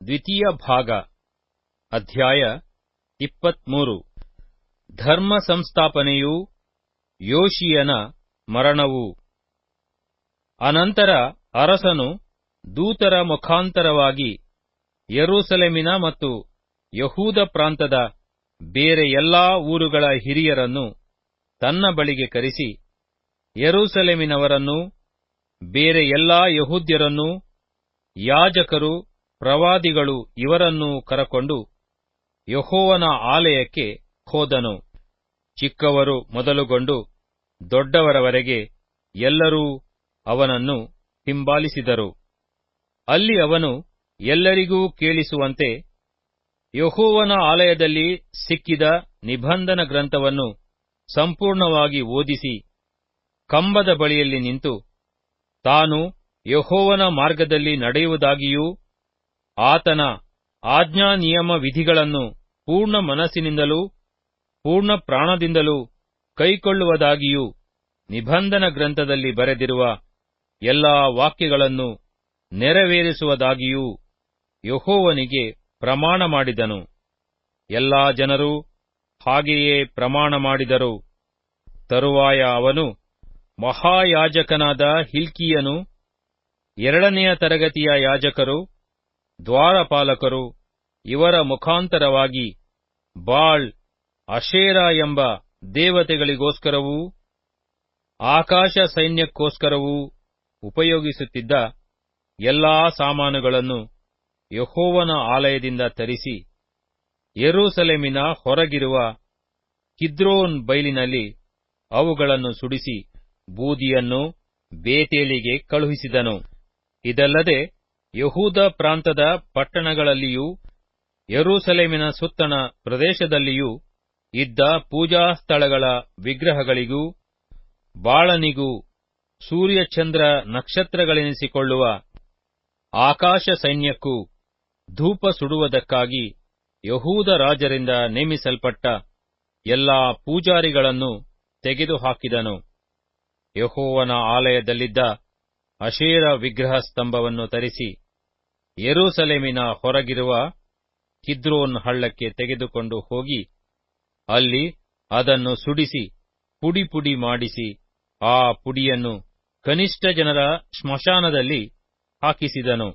ದ್ವಿತೀಯ ಭಾಗ, ಅಧ್ಯಾಯ ಇಪ್ಪತ್ಮೂರು. ಧರ್ಮ ಸಂಸ್ಥಾಪನೆಯು ಯೋಶಿಯನ ಮರಣವು. ಅನಂತರ ಅರಸನು ದೂತರ ಮುಖಾಂತರವಾಗಿ ಯರೂಸಲೆಮಿನ ಮತ್ತು ಯಹೂದ ಪ್ರಾಂತದ ಬೇರೆ ಎಲ್ಲಾ ಊರುಗಳ ಹಿರಿಯರನ್ನು ತನ್ನ ಬಳಿಗೆ ಕರೆಸಿ, ಯರೂಸಲೆಮಿನವರನ್ನು, ಬೇರೆ ಎಲ್ಲಾ ಯಹೂದ್ಯರನ್ನೂ, ಯಾಜಕರು ಪ್ರವಾದಿಗಳು ಇವರನ್ನೂ ಕರಕೊಂಡು ಯೆಹೋವನ ಆಲಯಕ್ಕೆ ಹೋದನು. ಚಿಕ್ಕವರು ಮೊದಲುಗೊಂಡು ದೊಡ್ಡವರವರೆಗೆ ಎಲ್ಲರೂ ಅವನನ್ನು ಹಿಂಬಾಲಿಸಿದರು. ಅಲ್ಲಿ ಅವನು ಎಲ್ಲರಿಗೂ ಕೇಳಿಸುವಂತೆ ಯಹೋವನ ಆಲಯದಲ್ಲಿ ಸಿಕ್ಕಿದ ನಿಬಂಧನ ಗ್ರಂಥವನ್ನು ಸಂಪೂರ್ಣವಾಗಿ ಓದಿಸಿ ಕಂಬದ ಬಳಿಯಲ್ಲಿ ನಿಂತು ತಾನು ಯಹೋವನ ಮಾರ್ಗದಲ್ಲಿ ನಡೆಯುವುದಾಗಿಯೂ ಆತನ ಆಜ್ಞಾ ನಿಯಮ ವಿಧಿಗಳನ್ನು ಪೂರ್ಣ ಮನಸ್ಸಿನಿಂದಲೂ, ಪೂರ್ಣ ಪ್ರಾಣದಿಂದಲೂ ಕೈಕೊಳ್ಳುವುದಾಗಿಯೂ ನಿಬಂಧನ ಗ್ರಂಥದಲ್ಲಿ ಬರೆದಿರುವ ಎಲ್ಲಾ ವಾಕ್ಯಗಳನ್ನು ನೆರವೇರಿಸುವುದಾಗಿಯೂ ಯಹೋವನಿಗೆ ಪ್ರಮಾಣ ಮಾಡಿದನು. ಎಲ್ಲಾ ಜನರು ಹಾಗೆಯೇ ಪ್ರಮಾಣ ಮಾಡಿದರು. ತರುವಾಯ ಅವನು ಮಹಾಯಾಜಕನಾದ ಹಿಲ್ಕಿಯನು ಎರಡನೆಯ ತರಗತಿಯ ಯಾಜಕರು ದ್ವಾರಪಾಲಕರು ಇವರ ಮುಖಾಂತರವಾಗಿ ಬಾಳ್ ಅಶೇರ ಎಂಬ ದೇವತೆಗಳಿಗೋಸ್ಕರವೂ ಆಕಾಶ ಸೈನ್ಯಕ್ಕೋಸ್ಕರವೂ ಉಪಯೋಗಿಸುತ್ತಿದ್ದ ಎಲ್ಲಾ ಸಾಮಾನುಗಳನ್ನು ಯಹೋವನ ಆಲಯದಿಂದ ತರಿಸಿ ಯೆರೂಸಲೇಮಿನ ಹೊರಗಿರುವ ಕಿದ್ರೋನ್ ಬೈಲಿನಲ್ಲಿ ಅವುಗಳನ್ನು ಸುಡಿಸಿ ಬೂದಿಯನ್ನು ಬೇತೇಲಿಗೆ ಕಳುಹಿಸಿದನು. ಇದಲ್ಲದೆ ಯಹೂದ ಪ್ರಾಂತದ ಪಟ್ಟಣಗಳಲ್ಲಿಯೂ, ಯೆರೂಸಲೇಮಿನ ಸುತ್ತಣ ಪ್ರದೇಶದಲ್ಲಿಯೂ ಇದ್ದ ಪೂಜಾ ಸ್ಥಳಗಳ ವಿಗ್ರಹಗಳಿಗೂ, ಬಾಳನಿಗೂ ಸೂರ್ಯಚಂದ್ರ ನಕ್ಷತ್ರಗಳೆನಿಸಿಕೊಳ್ಳುವ ಆಕಾಶ ಸೈನ್ಯಕ್ಕೂ ಧೂಪ ಸುಡುವುದಕ್ಕಾಗಿ ಯಹೂದ ರಾಜರಿಂದ ನೇಮಿಸಲ್ಪಟ್ಟ ಎಲ್ಲಾ ಪೂಜಾರಿಗಳನ್ನು ತೆಗೆದುಹಾಕಿದನು. ಯೆಹೋವನ ಆಲಯದಲ್ಲಿದ್ದ ಅಶೇರ ವಿಗ್ರಹ ಸ್ತಂಭವನ್ನು ತರಿಸಿ ಯೆರೂಸಲೇಮಿನ ಹೊರಗಿರುವ ಕಿದ್ರೋನ್ ಹಳ್ಳಕ್ಕೆ ತೆಗೆದುಕೊಂಡು ಹೋಗಿ ಅಲ್ಲಿ ಅದನ್ನು ಸುಡಿಸಿ, ಪುಡಿ ಪುಡಿ ಮಾಡಿಸಿ ಆ ಪುಡಿಯನ್ನು ಕನಿಷ್ಠ ಜನರ ಸ್ಮಶಾನದಲ್ಲಿ ಹಾಕಿಸಿದನು.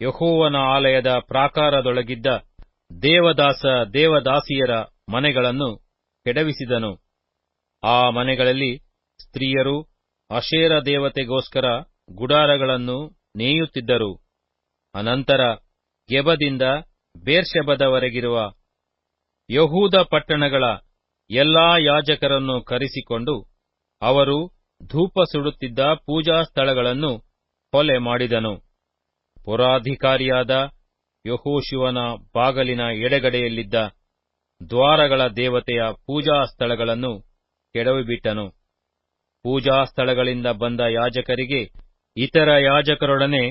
ಯಹೋವನ ಆಲಯದ ಪ್ರಾಕಾರದೊಳಗಿದ್ದ ದೇವದಾಸ ದೇವದಾಸಿಯರ ಮನೆಗಳನ್ನು ಕೆಡವಿಸಿದನು. ಆ ಮನೆಗಳಲ್ಲಿ ಸ್ತ್ರೀಯರು ಅಶೇರ ದೇವತೆಗೋಸ್ಕರ ಗುಡಾರಗಳನ್ನು ನೇಯುತ್ತಿದ್ದರು. ಅನಂತರ ಗೆಬದಿಂದ ಬೇರ್ಷೆಬದವರೆಗಿರುವ ಯಹೂದ ಪಟ್ಟಣಗಳ ಎಲ್ಲಾ ಯಾಜಕರನ್ನು ಕರೆಸಿಕೊಂಡು ಅವರು ಧೂಪ ಸುಡುತ್ತಿದ್ದ ಪೂಜಾ ಸ್ಥಳಗಳನ್ನು ಕೊಲೆ ಮಾಡಿದನು. ಪುರಾಧಿಕಾರಿಯಾದ ಯಹೋಶಿವನ ಬಾಗಲಿನ ಎಡಗಡೆಯಲ್ಲಿದ್ದ ದ್ವಾರಗಳ ದೇವತೆಯ ಪೂಜಾ ಸ್ಥಳಗಳನ್ನು ಕೆಡವಿಬಿಟ್ಟನು. ಪೂಜಾ ಸ್ಥಳಗಳಿಂದ ಬಂದ ಯಾಜಕರಿಗೆ ಇತರ ಯಾಜಕರೊಡನೆ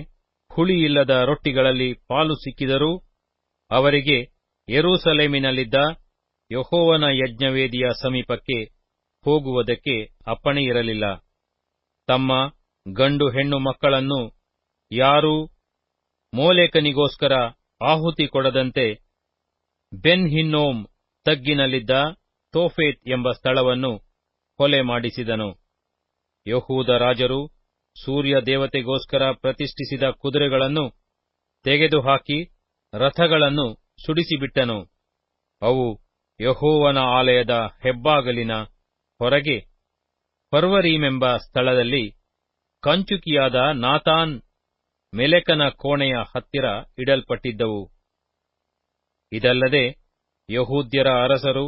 ಹುಳಿಯಿಲ್ಲದ ರೊಟ್ಟಿಗಳಲ್ಲಿ ಪಾಲು ಸಿಕ್ಕಿದರೂ ಅವರಿಗೆ ಯೆರೂಸಲೇಮಿನಲ್ಲಿದ್ದ ಯಹೋವನ ಯಜ್ಞವೇದಿಯ ಸಮೀಪಕ್ಕೆ ಹೋಗುವುದಕ್ಕೆ ಅಪ್ಪಣೆಯಿರಲಿಲ್ಲ ತಮ್ಮ ಗಂಡು ಹೆಣ್ಣು ಮಕ್ಕಳನ್ನು ಯಾರೂ ಮೋಲೇಕನಿಗೋಸ್ಕರ ಆಹುತಿ ಕೊಡದಂತೆ ಬೆನ್ ಹಿನ್ನೋಮ್ ತಗ್ಗಿನಲ್ಲಿದ್ದ ತೋಫೇತ್ ಎಂಬ ಸ್ಥಳವನ್ನು ಕೊಲೆ ಮಾಡಿಸಿದನು ಯಹೂದ ರಾಜರು ಸೂರ್ಯ ದೇವತೆಗೋಸ್ಕರ ಪ್ರತಿಷ್ಠಿಸಿದ ಕುದುರೆಗಳನ್ನು ತೆಗೆದುಹಾಕಿ ರಥಗಳನ್ನು ಸುಡಿಸಿಬಿಟ್ಟನು. ಅವು ಯಹೋವನ ಆಲಯದ ಹೆಬ್ಬಾಗಲಿನ ಹೊರಗೆ ಪರ್ವರೀಮೆಂಬ ಸ್ಥಳದಲ್ಲಿ ಕಂಚುಕಿಯಾದ ನಾತಾನ್ ಮೆಲೆಕನ ಕೋಣೆಯ ಹತ್ತಿರ ಇಡಲ್ಪಟ್ಟಿದ್ದವು. ಇದಲ್ಲದೆ ಯಹೂದ್ಯರ ಅರಸರು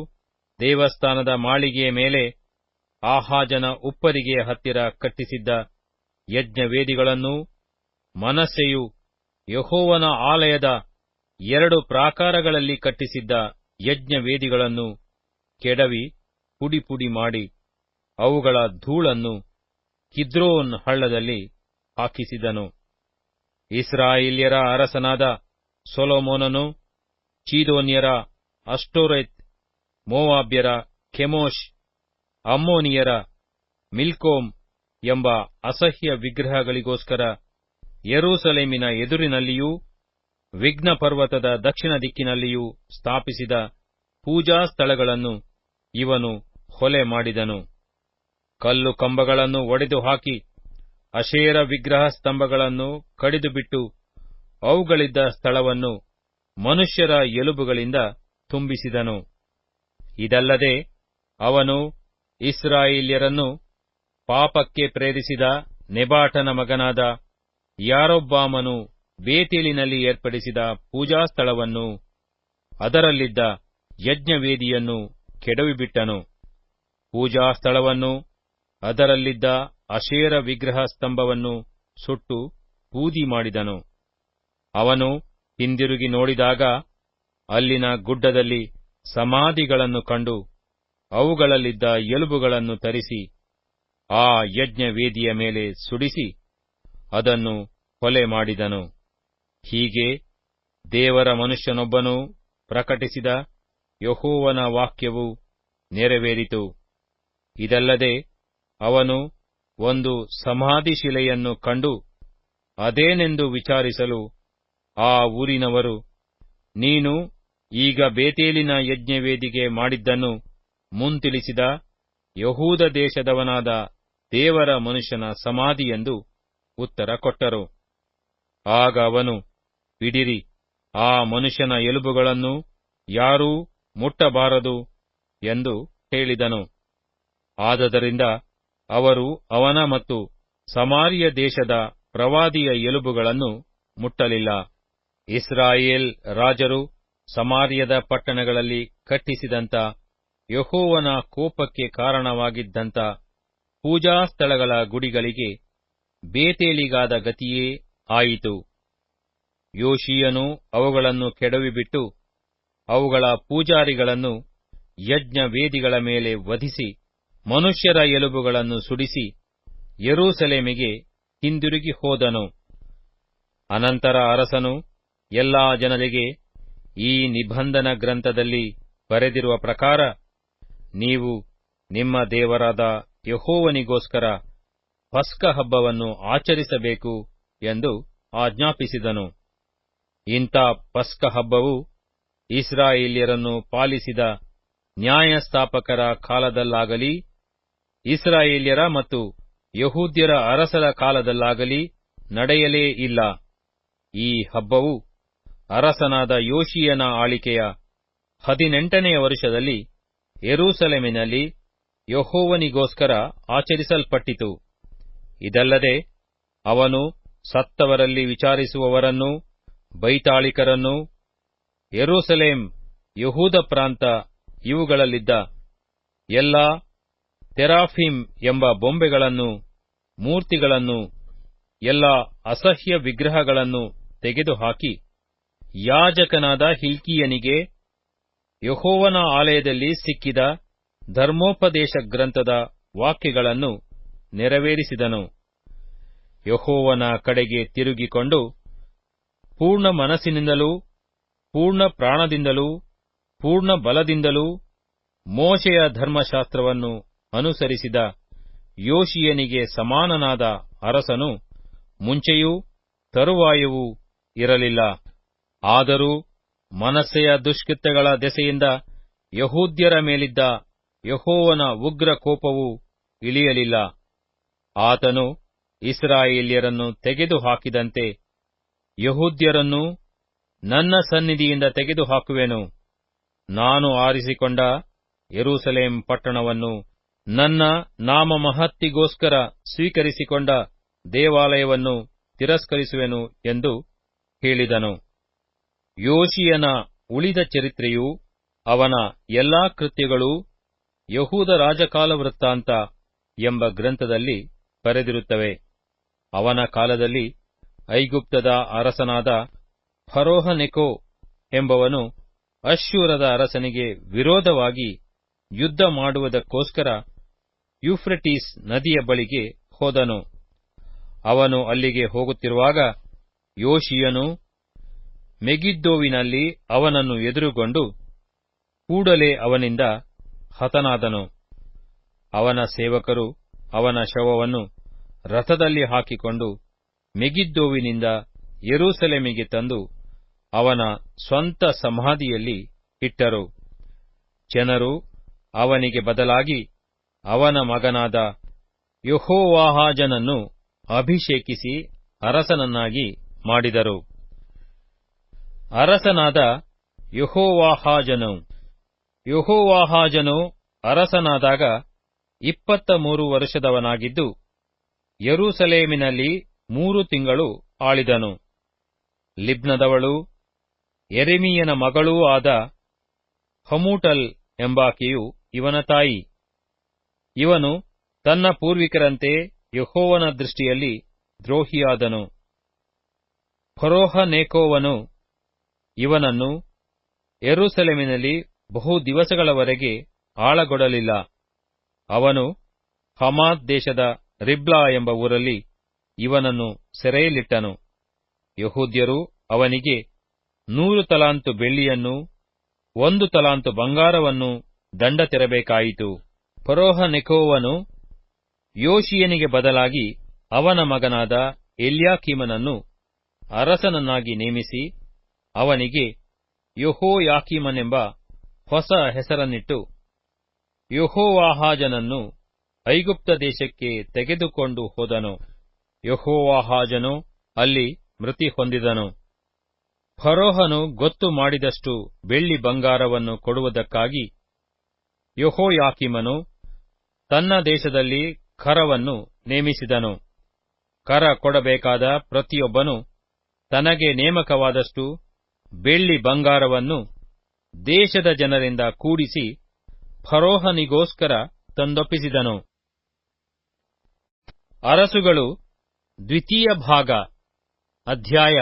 ದೇವಸ್ಥಾನದ ಮಾಳಿಗೆಯ ಮೇಲೆ ಆಹಾಜನ ಉಪ್ಪರಿಗೆಯ ಹತ್ತಿರ ಕಟ್ಟಿಸಿದ್ದ ಯಜ್ಞವೇದಿಗಳನ್ನೂ ಮನಸ್ಸೆಯು ಯಹೋವನ ಆಲಯದ ಎರಡು ಪ್ರಾಕಾರಗಳಲ್ಲಿ ಕಟ್ಟಿಸಿದ್ದ ಯಜ್ಞ ವೇದಿಗಳನ್ನು ಕೆಡವಿ ಪುಡಿ ಪುಡಿ ಮಾಡಿ ಅವುಗಳ ಧೂಳನ್ನು ಕಿದ್ರೋನ್ ಹಳ್ಳದಲ್ಲಿ ಹಾಕಿಸಿದನು. ಇಸ್ರಾಯೇಲ್ಯರ ಅರಸನಾದ ಸೊಲೋಮೋನನು ಚೀದೋನ್ಯರ ಅಷ್ಟೋರೆತ್ ಮೋವಾಬ್ಯರ ಕೆಮೋಷ್ ಅಮ್ಮೋನಿಯರ ಮಿಲ್ಕೋಮ್ ಎಂಬ ಅಸಹ್ಯ ವಿಗ್ರಹಗಳಿಗೋಸ್ಕರ ಯೆರೂಸಲೇಮಿನ ಎದುರಿನಲ್ಲಿಯೂ, ವಿಘ್ನ ಪರ್ವತದ ದಕ್ಷಿಣ ದಿಕ್ಕಿನಲ್ಲಿಯೂ ಸ್ಥಾಪಿಸಿದ ಪೂಜಾ ಸ್ಥಳಗಳನ್ನು ಇವನು ಹೊಲೆ ಮಾಡಿದನು. ಕಲ್ಲು ಕಂಬಗಳನ್ನು ಒಡೆದು ಹಾಕಿ ಅಶೇರ ವಿಗ್ರಹ ಸ್ತಂಭಗಳನ್ನು ಕಡಿದುಬಿಟ್ಟು ಅವುಗಳಿದ್ದ ಸ್ಥಳವನ್ನು ಮನುಷ್ಯರ ಎಲುಬುಗಳಿಂದ ತುಂಬಿಸಿದನು. ಇದಲ್ಲದೆ ಅವನು ಇಸ್ರಾಯೇಲ್ಯರನ್ನು ಪಾಪಕ್ಕೆ ಪ್ರೇರಿಸಿದ ನೆಬಾಟನ ಮಗನಾದ ಯಾರೊಬ್ಬಾಮನು ಬೇತೇಲಿನಲ್ಲಿ ಏರ್ಪಡಿಸಿದ ಪೂಜಾ ಸ್ಥಳವನ್ನು, ಅದರಲ್ಲಿದ್ದ ಯಜ್ಞವೇದಿಯನ್ನು ಕೆಡವಿಬಿಟ್ಟನು. ಪೂಜಾ ಸ್ಥಳವನ್ನು, ಅದರಲ್ಲಿದ್ದ ಅಶೇರ ವಿಗ್ರಹ ಸ್ತಂಭವನ್ನು ಸುಟ್ಟು ಬೂದಿ ಮಾಡಿದನು. ಅವನು ಹಿಂದಿರುಗಿ ನೋಡಿದಾಗ ಅಲ್ಲಿನ ಗುಡ್ಡದಲ್ಲಿ ಸಮಾಧಿಗಳನ್ನು ಕಂಡು ಅವುಗಳಲ್ಲಿದ್ದ ಎಲುಬುಗಳನ್ನು ತರಿಸಿ, ಆ ಯಜ್ಞ ವೇದಿಯ ಮೇಲೆ ಸುಡಿಸಿ, ಅದನ್ನು ಕೊಲೆ ಮಾಡಿದನು. ಹೀಗೆ ದೇವರ ಮನುಷ್ಯನೊಬ್ಬನು ಪ್ರಕಟಿಸಿದ ಯಹೋವನ ವಾಕ್ಯವು ನೆರವೇರಿತು. ಇದಲ್ಲದೆ ಅವನು ಒಂದು ಸಮಾಧಿಶಿಲೆಯನ್ನು ಕಂಡು ಅದೇನೆಂದು ವಿಚಾರಿಸಲು ಆ ಊರಿನವರು, ನೀನು ಈಗ ಬೇತೇಲಿನ ಯಜ್ಞವೇದಿಗೆ ಮಾಡಿದ್ದನ್ನು ಮುಂತಿಳಿಸಿದ ಯಹೂದ ದೇಶದವನಾದ ದೇವರ ಮನುಷ್ಯನ ಸಮಾಧಿಯೆಂದು ಉತ್ತರ ಕೊಟ್ಟರು. ಆಗ ಅವನು ಬಿಡಿರಿ ಆ ಮನುಷ್ಯನ ಎಲುಬುಗಳನ್ನು ಯಾರೂ ಮುಟ್ಟಬಾರದು ಎಂದು ಹೇಳಿದನು. ಆದದರಿಂದ ಅವರು ಅವನ ಮತ್ತು ಸಮಾರಿಯ ದೇಶದ ಪ್ರವಾದಿಯ ಎಲುಬುಗಳನ್ನು ಮುಟ್ಟಲಿಲ್ಲ. ಇಸ್ರಾಯೇಲ್ ರಾಜರು ಸಮಾರಿಯದ ಪಟ್ಟಣಗಳಲ್ಲಿ ಕಟ್ಟಿಸಿದಂತ ಯಹೋವನ ಕೋಪಕ್ಕೆ ಕಾರಣವಾಗಿದ್ದಂಥ ಪೂಜಾ ಸ್ಥಳಗಳ ಗುಡಿಗಳಿಗೆ ಬೇತೇಲಿಗಾದ ಗತಿಯೇ ಆಯಿತು. ಯೋಶಿಯನು ಅವುಗಳನ್ನು ಕೆಡವಿಬಿಟ್ಟು ಅವುಗಳ ಪೂಜಾರಿಗಳನ್ನು ಯಜ್ಞ ವೇದಿಗಳ ಮೇಲೆ ವಧಿಸಿ ಮನುಷ್ಯರ ಎಲುಬುಗಳನ್ನು ಸುಡಿಸಿ ಯರೂಸಲೇಮಿಗೆ ಹಿಂದಿರುಗಿ ಹೋದನು. ಅನಂತರ ಅರಸನು ಎಲ್ಲಾ ಜನರಿಗೆ ಈ ನಿಬಂಧನ ಗ್ರಂಥದಲ್ಲಿ ಬರೆದಿರುವ ಪ್ರಕಾರ ನೀವು ನಿಮ್ಮ ದೇವರಾದ ಯಹೋವನಿಗೋಸ್ಕರ ಪಸ್ಕ ಹಬ್ಬವನ್ನು ಆಚರಿಸಬೇಕು ಎಂದು ಆಜ್ಞಾಪಿಸಿದನು. ಇಂಥ ಪಸ್ಕ ಹಬ್ಬವು ಇಸ್ರಾಯೇಲ್ಯರನ್ನು ಪಾಲಿಸಿದ ನ್ಯಾಯಸ್ಥಾಪಕರ ಕಾಲದಲ್ಲಾಗಲಿ, ಇಸ್ರಾಯೇಲ್ಯರ ಮತ್ತು ಯಹೂದ್ಯರ ಅರಸರ ಕಾಲದಲ್ಲಾಗಲಿ ನಡೆಯಲೇ ಇಲ್ಲ. ಈ ಹಬ್ಬವು ಅರಸನಾದ ಯೋಶಿಯನ ಆಳಿಕೆಯ ಹದಿನೆಂಟನೆಯ ವರ್ಷದಲ್ಲಿ ಯೆರೂಸಲೇಮಿನಲ್ಲಿ ಯಹೋವನಿಗೋಸ್ಕರ ಆಚರಿಸಲ್ಪಟ್ಟಿತು. ಇದಲ್ಲದೆ ಅವನು ಸತ್ತವರಲ್ಲಿ ವಿಚಾರಿಸುವವರನ್ನೂ ಬೈತಾಳಿಕರನ್ನೂ ಯೆರೂಸಲೇಮ್, ಯಹೂದ ಪ್ರಾಂತ ಇವುಗಳಲ್ಲಿದ್ದ ಎಲ್ಲಾ ತೆರಾಫಿಮ್ ಎಂಬ ಬೊಂಬೆಗಳನ್ನು ಮೂರ್ತಿಗಳನ್ನು ಎಲ್ಲ ಅಸಹ್ಯ ವಿಗ್ರಹಗಳನ್ನು ತೆಗೆದುಹಾಕಿ, ಯಾಜಕನಾದ ಹಿಲ್ಕೀಯನಿಗೆ ಯಹೋವನ ಆಲಯದಲ್ಲಿ ಸಿಕ್ಕಿದ ಧರ್ಮೋಪದೇಶ ಗ್ರಂಥದ ವಾಕ್ಯಗಳನ್ನು ನೆರವೇರಿಸಿದನು. ಯಹೋವನ ಕಡೆಗೆ ತಿರುಗಿಕೊಂಡು ಪೂರ್ಣ ಮನಸ್ಸಿನಿಂದಲೂ, ಪೂರ್ಣ ಪ್ರಾಣದಿಂದಲೂ, ಪೂರ್ಣ ಬಲದಿಂದಲೂ ಮೋಶೆಯ ಧರ್ಮಶಾಸ್ತ್ರವನ್ನು ಅನುಸರಿಸಿದ ಯೋಶಿಯನಿಗೆ ಸಮಾನನಾದ ಅರಸನು ಮುಂಚೆಯೂ ತರುವಾಯವೂ ಇರಲಿಲ್ಲ. ಆದರೂ ಮನಸ್ಸೆಯ ದುಷ್ಕೃತ್ಯಗಳ ದೆಸೆಯಿಂದ ಯಹೂದ್ಯರ ಮೇಲಿದ್ದ ಯಹೋವನ ಉಗ್ರ ಕೋಪವು ಇಳಿಯಲಿಲ್ಲ. ಆತನು ಇಸ್ರಾಯೇಲ್ಯರನ್ನು ತೆಗೆದುಹಾಕಿದಂತೆ ಯಹೂದ್ಯರನ್ನು ನನ್ನ ಸನ್ನಿಧಿಯಿಂದ ತೆಗೆದುಹಾಕುವೆನು. ನಾನು ಆರಿಸಿಕೊಂಡ ಯರೂಸಲೇಂ ಪಟ್ಟಣವನ್ನು ನನ್ನ ನಾಮ ಮಹತ್ತಿಗೋಸ್ಕರ ಸ್ವೀಕರಿಸಿಕೊಂಡ ದೇವಾಲಯವನ್ನು ತಿರಸ್ಕರಿಸುವೆನು ಎಂದು ಹೇಳಿದನು. ಯೋಶಿಯನ ಉಳಿದ ಚರಿತ್ರೆಯು ಅವನ ಎಲ್ಲಾ ಕೃತ್ಯಗಳು ಯಹೂದ ರಾಜಕಾಲ ವೃತ್ತಾಂತ ಎಂಬ ಗ್ರಂಥದಲ್ಲಿ ಬರೆದಿರುತ್ತವೆ. ಅವನ ಕಾಲದಲ್ಲಿ ಐಗುಪ್ತದ ಅರಸನಾದ ಫರೋಹನೆಕೋ ಎಂಬವನು ಅಶ್ಶೂರದ ಅರಸನಿಗೆ ವಿರೋಧವಾಗಿ ಯುದ್ಧ ಮಾಡುವುದಕ್ಕೋಸ್ಕರ ಯುಫ್ರೆಟೀಸ್ ನದಿಯ ಬಳಿಗೆ ಹೋದನು. ಅವನು ಅಲ್ಲಿಗೆ ಹೋಗುತ್ತಿರುವಾಗ ಯೋಶಿಯನು ಮೆಗಿದ್ದೋವಿನಲ್ಲಿ ಅವನನ್ನು ಎದುರುಗೊಂಡು ಕೂಡಲೇ ಅವನಿಂದ ಹತನಾದನು. ಅವನ ಸೇವಕರು ಅವನ ಶವವನ್ನು ರಥದಲ್ಲಿ ಹಾಕಿಕೊಂಡು ಮೆಗಿದ್ದೋವಿನಿಂದ ಯೆರೂಸಲೇಮಿಗೆ ತಂದು ಅವನ ಸ್ವಂತ ಸಮಾಧಿಯಲ್ಲಿ ಇಟ್ಟರು. ಜನರು ಅವನಿಗೆ ಬದಲಾಗಿ ಅವನ ಮಗನಾದ ಯೆಹೋವಾಹಾಜನನ್ನು ಅಭಿಷೇಕಿಸಿ ಅರಸನನ್ನಾಗಿ ಮಾಡಿದರು. ಅರಸನಾದ ಯಹೋವಾಹಾಜನು. ಯಹೋವಾಹಾಜನು ಅರಸನಾದಾಗ ಇಪ್ಪತ್ತ ಮೂರು ವರ್ಷದವನಾಗಿದ್ದು, ಯರೂಸಲೇಮಿನಲ್ಲಿ ಮೂರು ತಿಂಗಳು ಆಳಿದನು. ಲಿಬ್ನದವಳು ಎರೆಮೀಯನ ಮಗಳೂ ಆದ ಹಮೂಟಲ್ ಎಂಬಾಕೆಯು ಇವನ ತಾಯಿ. ಇವನು ತನ್ನ ಪೂರ್ವಿಕರಂತೆ ಯಹೋವನ ದೃಷ್ಟಿಯಲ್ಲಿ ದ್ರೋಹಿಯಾದನು. ಫರೋಹ ನೇಕೋವನು ಇವನನ್ನು ಯೆರೂಸಲೇಮಿನಲ್ಲಿ ಬಹು ದಿವಸಗಳವರೆಗೆ ಆಳಗೊಡಲಿಲ್ಲ. ಅವನು ಹಮಾದ್ ದೇಶದ ರಿಬ್ಲಾ ಎಂಬ ಊರಲ್ಲಿ ಇವನನ್ನು ಸೆರೆಯಲ್ಲಿಟ್ಟನು. ಯಹೂದ್ಯರು ಅವನಿಗೆ ನೂರು ತಲಾಂತು ಬೆಳ್ಳಿಯನ್ನು ಒಂದು ತಲಾಂತು ಬಂಗಾರವನ್ನು ದಂಡ ತೆರಬೇಕಾಯಿತು. ಫರೋಹ ನೆಕೋವನು ಯೋಶಿಯನಿಗೆ ಬದಲಾಗಿ ಅವನ ಮಗನಾದ ಎಲ್ಯಾಕೀಮನನ್ನು ಅರಸನನ್ನಾಗಿ ನೇಮಿಸಿ ಅವನಿಗೆ ಯೆಹೋಯಾಕೀಮನೆಂಬ ಹೊಸ ಹೆಸರನ್ನಿಟ್ಟು ಯೆಹೋವಾಹಾಜನನ್ನು ಐಗುಪ್ತ ದೇಶಕ್ಕೆ ತೆಗೆದುಕೊಂಡು ಹೋದನು. ಯೆಹೋವಾಹಾಜನು ಅಲ್ಲಿ ಮೃತಿ ಹೊಂದಿದನು. ಫರೋಹನು ಗೊತ್ತು ಮಾಡಿದಷ್ಟು ಬೆಳ್ಳಿ ಬಂಗಾರವನ್ನು ಕೊಡುವುದಕ್ಕಾಗಿ ಯೆಹೋಯಾಕೀಮನು ತನ್ನ ದೇಶದಲ್ಲಿ ಕರವನ್ನು ನೇಮಿಸಿದನು. ಕರ ಕೊಡಬೇಕಾದ ಪ್ರತಿಯೊಬ್ಬನು ತನಗೆ ನೇಮಕವಾದಷ್ಟು ಬೆಳ್ಳಿ ಬಂಗಾರವನ್ನು ದೇಶದ ಜನರಿಂದ ಕೂಡಿಸಿ ಫರೋಹನಿಗೋಸ್ಕರ ತಂದೊಪ್ಪಿಸಿದನು. ಅರಸುಗಳು ದ್ವಿತೀಯ ಭಾಗ, ಅಧ್ಯಾಯ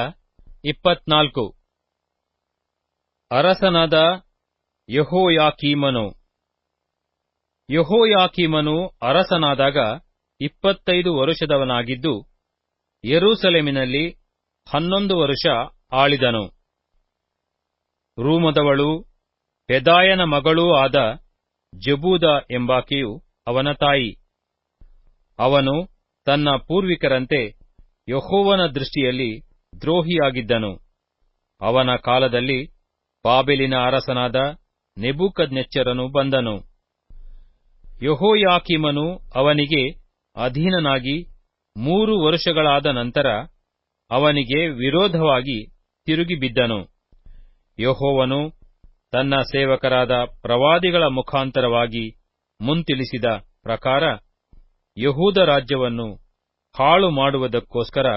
ಇಪ್ಪತ್ನಾಲ್ಕು. ಅರಸನಾದ ಯಹೋಯಾಕೀಮನು. ಯಹೋಯಾಕೀಮನು ಅರಸನಾದಾಗ ಇಪ್ಪತ್ತೈದು ವರುಷದವನಾಗಿದ್ದು, ಯೆರೂಸಲೇಮಿನಲ್ಲಿ ಹನ್ನೊಂದು ವರುಷ ಆಳಿದನು. ರೂಮದವಳೂ, ಪೆದಾಯನ ಮಗಳೂ ಆದ ಜಬೂದ ಎಂಬಾಕೆಯು ಅವನ ತಾಯಿ. ಅವನು ತನ್ನ ಪೂರ್ವಿಕರಂತೆ ಯಹೋವನ ದೃಷ್ಟಿಯಲ್ಲಿ ದ್ರೋಹಿಯಾಗಿದ್ದನು. ಅವನ ಕಾಲದಲ್ಲಿ ಬಾಬೆಲಿನ ಅರಸನಾದ ನೆಬೂಕದ್ನೆಚ್ಚರನು ಬಂದನು. ಯಹೋಯಾಕಿಮನು ಅವನಿಗೆ ಅಧೀನನಾಗಿ ಮೂರು ವರ್ಷಗಳಾದ ನಂತರ ಅವನಿಗೆ ವಿರೋಧವಾಗಿ ತಿರುಗಿಬಿದ್ದನು. ಯೆಹೋವನು ತನ್ನ ಸೇವಕರಾದ ಪ್ರವಾದಿಗಳ ಮುಖಾಂತರವಾಗಿ ಮುಂತಿಳಿಸಿದ ಪ್ರಕಾರ ಯಹೂದ ರಾಜ್ಯವನ್ನು ಹಾಳು ಮಾಡುವುದಕ್ಕೋಸ್ಕರ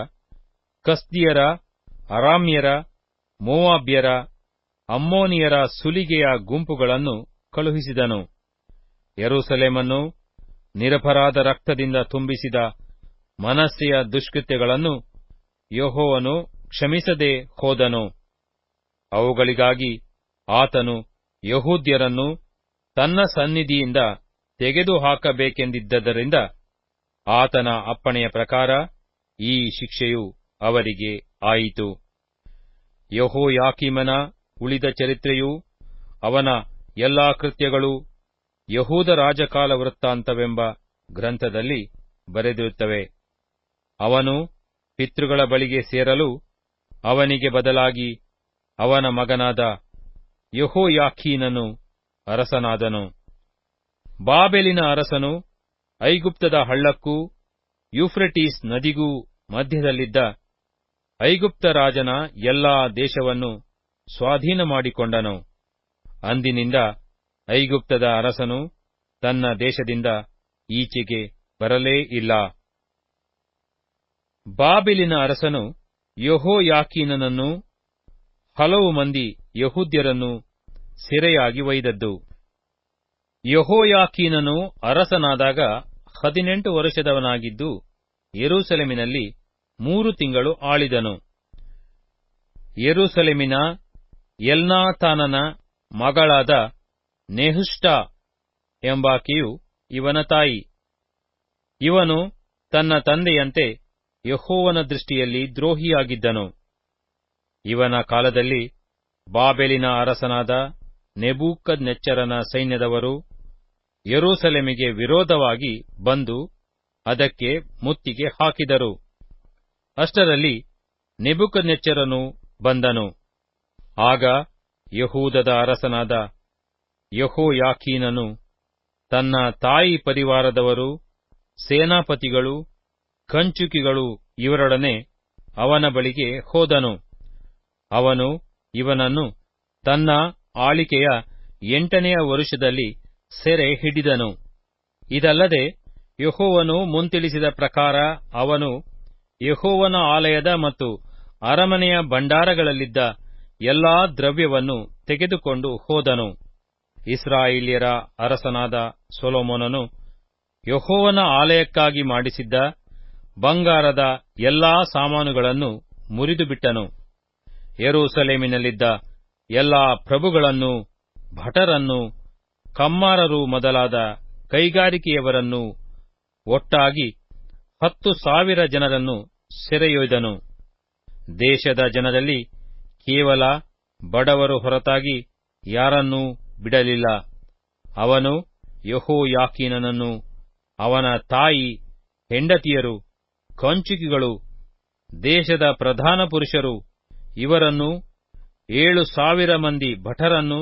ಕಸ್ದಿಯರ, ಅರಾಮ್ಯರ, ಮೋವಾಬ್ಯರ, ಅಮ್ಮೋನಿಯರ ಸುಲಿಗೆಯ ಗುಂಪುಗಳನ್ನು ಕಳುಹಿಸಿದನು. ಯರೂಸಲೇಮನ್ನು ನಿರಪರಾಧ ರಕ್ತದಿಂದ ತುಂಬಿಸಿದ ಮನಸ್ಸೆಯ ದುಷ್ಕೃತ್ಯಗಳನ್ನು ಯೋಹೋವನು ಕ್ಷಮಿಸದೆ ಹೋದನು. ಅವುಗಳಿಗಾಗಿ ಆತನು ಯಹೂದ್ಯರನ್ನು ತನ್ನ ಸನ್ನಿಧಿಯಿಂದ ತೆಗೆದುಹಾಕಬೇಕೆಂದಿದ್ದರಿಂದ ಆತನ ಅಪ್ಪಣೆಯ ಪ್ರಕಾರ ಈ ಶಿಕ್ಷೆಯು ಅವರಿಗೆ ಆಯಿತು. ಯೆಹೋಯಾಕೀಮನ ಉಳಿದ ಚರಿತ್ರೆಯು ಅವನ ಎಲ್ಲಾ ಕೃತ್ಯಗಳು ಯಹೂದ ರಾಜಕಾಲ ವೃತ್ತಾಂತವೆಂಬ ಗ್ರಂಥದಲ್ಲಿ ಬರೆದಿರುತ್ತವೆ. ಅವನು ಪಿತೃಗಳ ಬಳಿಗೆ ಸೇರಲು ಅವನಿಗೆ ಬದಲಾಗಿ ಅವನ ಮಗನಾದ ಯೆಹೋಯಾಖೀನನು ಅರಸನಾದನು. ಬಾಬೆಲಿನ ಅರಸನು ಐಗುಪ್ತದ ಹಳ್ಳಕ್ಕೂ ಯೂಫ್ರೆಟೀಸ್ ನದಿಗೂ ಮಧ್ಯದಲ್ಲಿದ್ದ ಐಗುಪ್ತ ರಾಜನ ಎಲ್ಲಾ ದೇಶವನ್ನು ಸ್ವಾಧೀನ ಮಾಡಿಕೊಂಡನು ಅಂದಿನಿಂದ ಐಗುಪ್ತದ ಅರಸನು ತನ್ನ ದೇಶದಿಂದ ಈಚೆಗೆ ಬರಲೇ ಇಲ್ಲ. ಬಾಬಿಲಿನ ಅರಸನು ಯೆಹೋಯಾಕೀನನನ್ನು ಹಲವು ಮಂದಿ ಯಹೂದ್ಯರನ್ನು ಸೆರೆಯಾಗಿ ಒಯ್ದದ್ದು. ಯಹೋಯಾಕೀನನು ಅರಸನಾದಾಗ ಹದಿನೆಂಟು ವರ್ಷದವನಾಗಿದ್ದು ಯರೂಸಲೆಮಿನಲ್ಲಿ ಮೂರು ತಿಂಗಳು ಆಳಿದನು. ಯೆರೂಸಲೇಮಿನ ಎಲ್ನಾಥಾನನ ಮಗಳಾದ ನೆಹುಷ್ಟ ಎಂಬಾಕೆಯು ಇವನ ತಾಯಿ. ಇವನು ತನ್ನ ತಂದೆಯಂತೆ ಯಹೋವನ ದೃಷ್ಟಿಯಲ್ಲಿ ದ್ರೋಹಿಯಾಗಿದ್ದನು. ಇವನ ಕಾಲದಲ್ಲಿ ಬಾಬೆಲಿನ ಅರಸನಾದ ನೆಬೂಕದ್ ನೆಚ್ಚರನ ಸೈನ್ಯದವರು ಯೆರೂಸಲೇಮಿಗೆ ವಿರೋಧವಾಗಿ ಬಂದು ಅದಕ್ಕೆ ಮುತ್ತಿಗೆ ಹಾಕಿದರು. ಅಷ್ಟರಲ್ಲಿ ನೆಬುಕದ್ನೆಚ್ಚರನು ಬಂದನು. ಆಗ ಯಹೂದದ ಅರಸನಾದ ಯಹೋಯಾಖೀನನು ತನ್ನ ತಾಯಿ ಪರಿವಾರದವರು, ಸೇನಾಪತಿಗಳು, ಕಂಚುಕಿಗಳು ಇವರೊಡನೆ ಅವನ ಬಳಿಗೆ ಹೋದನು. ಅವನು ಇವನನ್ನು ತನ್ನ ಆಳಿಕೆಯ ಎಂಟನೆಯ ವರುಷದಲ್ಲಿ ಸೆರೆ ಹಿಡಿದನು. ಇದಲ್ಲದೆ ಯಹೋವನು ಮುಂತಿಳಿಸಿದ ಪ್ರಕಾರ ಅವನು ಯಹೋವನ ಆಲಯದ ಮತ್ತು ಅರಮನೆಯ ಭಂಡಾರಗಳಲ್ಲಿದ್ದ ಎಲ್ಲಾ ದ್ರವ್ಯವನ್ನು ತೆಗೆದುಕೊಂಡು ಹೋದನು. ಇಸ್ರಾಯೇಲ್ಯರ ಅರಸನಾದ ಸೊಲೊಮೋನನು ಯಹೋವನ ಆಲಯಕ್ಕಾಗಿ ಮಾಡಿಸಿದ್ದ ಬಂಗಾರದ ಎಲ್ಲಾ ಸಾಮಾನುಗಳನ್ನು ಮುರಿದುಬಿಟ್ಟನು. ಯೆರೂಸಲೇಮಿನಲ್ಲಿದ್ದ ಎಲ್ಲಾ ಪ್ರಭುಗಳನ್ನು, ಭಟರನ್ನು, ಕಮ್ಮಾರರು ಮೊದಲಾದ ಕೈಗಾರಿಕೆಯವರನ್ನು ಒಟ್ಟಾಗಿ ಹತ್ತು ಸಾವಿರ ಜನರನ್ನು ಸೆರೆಯೊಯ್ದನು. ದೇಶದ ಜನರಲ್ಲಿ ಕೇವಲ ಬಡವರು ಹೊರತಾಗಿ ಯಾರನ್ನೂ ಬಿಡಲಿಲ್ಲ. ಅವನು ಯಹೋಯಾಕೀನನನ್ನು ಅವನ ತಾಯಿ, ಹೆಂಡತಿಯರು, ಕಂಚುಕಿಗಳು, ದೇಶದ ಪ್ರಧಾನ ಪುರುಷರು ಇವರನ್ನು ಏಳು ಸಾವಿರ ಮಂದಿ ಭಟರನ್ನು,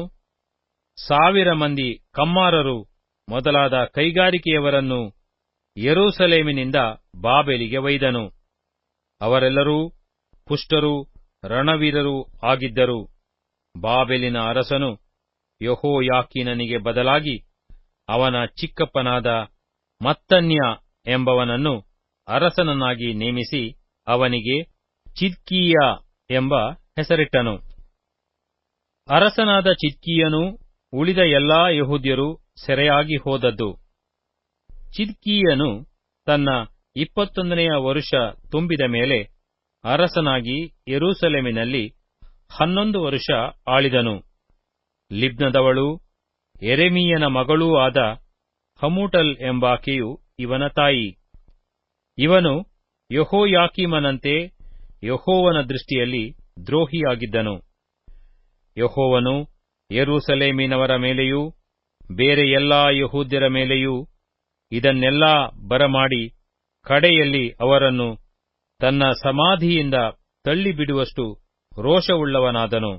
ಸಾವಿರ ಮಂದಿ ಕಮ್ಮಾರರು ಮೊದಲಾದ ಕೈಗಾರಿಕೆಯವರನ್ನು ಯೆರೂಸಲೇಮಿನಿಂದ ಬಾಬೆಲಿಗೆ ಒಯ್ದನು. ಅವರೆಲ್ಲರೂ ಪುಷ್ಟರು, ರಣವೀರರೂ ಆಗಿದ್ದರು. ಬಾಬೆಲಿನ ಅರಸನು ಯಹೋಯಾಕಿನನಿಗೆ ಬದಲಾಗಿ ಅವನ ಚಿಕ್ಕಪ್ಪನಾದ ಮತ್ತನ್ಯ ಎಂಬವನನ್ನು ಅರಸನನ್ನಾಗಿ ನೇಮಿಸಿ ಅವನಿಗೆ ಚಿದ್ಕೀಯ ಎಂಬ ಹೆಸರಿಟ್ಟನು. ಅರಸನಾದ ಚಿದ್ಕೀಯನು ಉಳಿದ ಎಲ್ಲಾ ಯಹೂದ್ಯರು ಸೆರೆಯಾಗಿ ಹೋದದ್ದು. ಚಿದ್ಕೀಯನು ತನ್ನ ಇಪ್ಪತ್ತೊಂದನೆಯ ವರುಷ ತುಂಬಿದ ಮೇಲೆ ಅರಸನಾಗಿ ಯೆರೂಸಲೇಮಿನಲ್ಲಿ ಹನ್ನೊಂದು ವರುಷ ಆಳಿದನು. ಲಿಬ್ನದವಳು ಎರೆಮೀಯನ ಮಗಳೂ ಆದ ಹಮೂಟಲ್ ಎಂಬಾಕೆಯು ಇವನ ತಾಯಿ. ಇವನು ಯಹೋಯಾಕೀಮನಂತೆ ಯಹೋವನ ದೃಷ್ಟಿಯಲ್ಲಿ ದ್ರೋಹಿಯಾಗಿದ್ದನು. ಯಹೋವನು ಯೆರೂಸಲೇಮಿನವರ ಮೇಲೆಯೂ ಬೇರೆ ಎಲ್ಲಾ ಯಹೂದ್ಯರ ಮೇಲೆಯೂ ಇದನ್ನೆಲ್ಲಾ ಬರಮಾಡಿ ಕಡೆಯಲ್ಲಿ ಅವರನ್ನು ತನ್ನ ಸಮಾಧಿಯಿಂದ ತಳ್ಳಿಬಿಡುವಷ್ಟು ರೋಷವುಳ್ಳವನಾದನು.